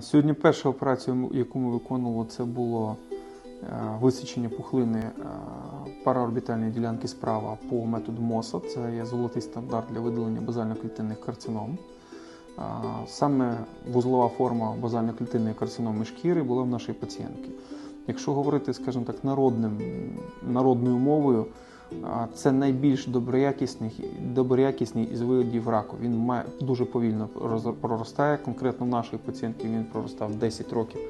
Сьогодні перша операція, яку ми виконували, це було е, висічення пухлини е, параорбітальної ділянки справа по методу МОСА. Це є золотий стандарт для видалення базально-клітинних карцином. Е, Саме вузлова форма базально-клітинної карциноми шкіри була в нашій пацієнтки. Якщо говорити, скажімо так, народним, народною мовою, це найбільш доброякісний, доброякісний із видів раку. Він має дуже повільно проростає. Конкретно в нашої пацієнтки він проростав 10 років.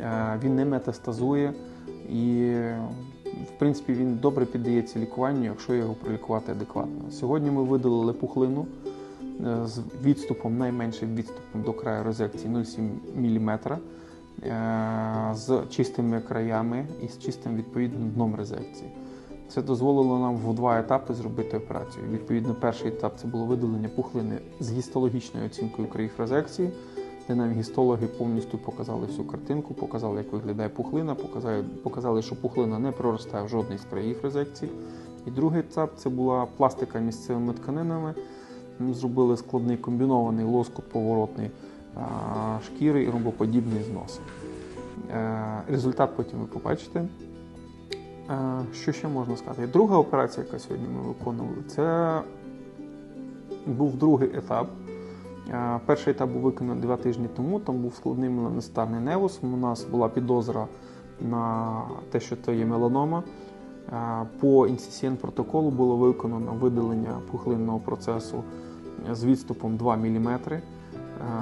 Е, Він не метастазує і, в принципі, він добре піддається лікуванню, якщо його пролікувати адекватно. Сьогодні ми видалили пухлину е, з відступом, найменшим відступом до краю резекції 0,7 мм з чистими краями і з чистим відповідним дном резекції. Це дозволило нам в два етапи зробити операцію. Відповідно, перший етап це було видалення пухлини з гістологічною оцінкою країв де нам гістологи повністю показали всю картинку, показали, як виглядає пухлина, показали, показали, що пухлина не проростає в жодний з країв резекції. І другий етап це була пластика місцевими тканинами. Ми зробили складний комбінований лоскут поворотний шкіри і ромбоподібний знос. Е, Результат потім ви побачите. Е, Що ще можна сказати? Друга операція, яка сьогодні ми виконували, це був другий етап. Е, Перший етап був виконаний два тижні тому. Там був складний меланостарний невус. У нас була підозра на те, що це є меланома. Е, По NCCN протоколу було виконано видалення пухлинного процесу з відступом 2 мм.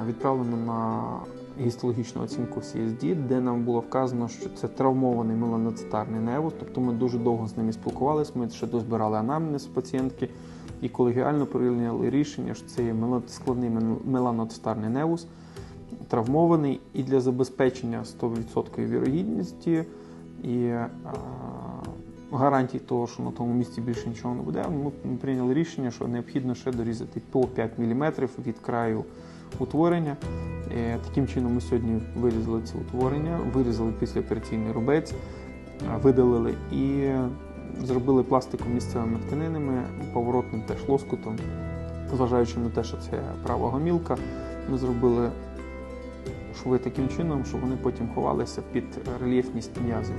Відправлено на гістологічну оцінку CSD, де нам було вказано, що це травмований меланоцитарний невус. Тобто ми дуже довго з ними спілкувалися, ми ще дозбирали анамнез пацієнтки і колегіально прийняли рішення, що це є складний меланоцитарний невус, травмований, і для забезпечення 100% вірогідності і а, гарантій того, що на тому місці більше нічого не буде, ми прийняли рішення, що необхідно ще дорізати по 5 мм від краю утворення. Е, Таким чином ми сьогодні вирізали ці утворення, вирізали післяопераційний рубець, е, видалили і зробили пластику місцевими тканинами, поворотним теж лоскутом. Зважаючи на те, що це права гомілка, ми зробили шви таким чином, щоб вони потім ховалися під рельєфність м'язів.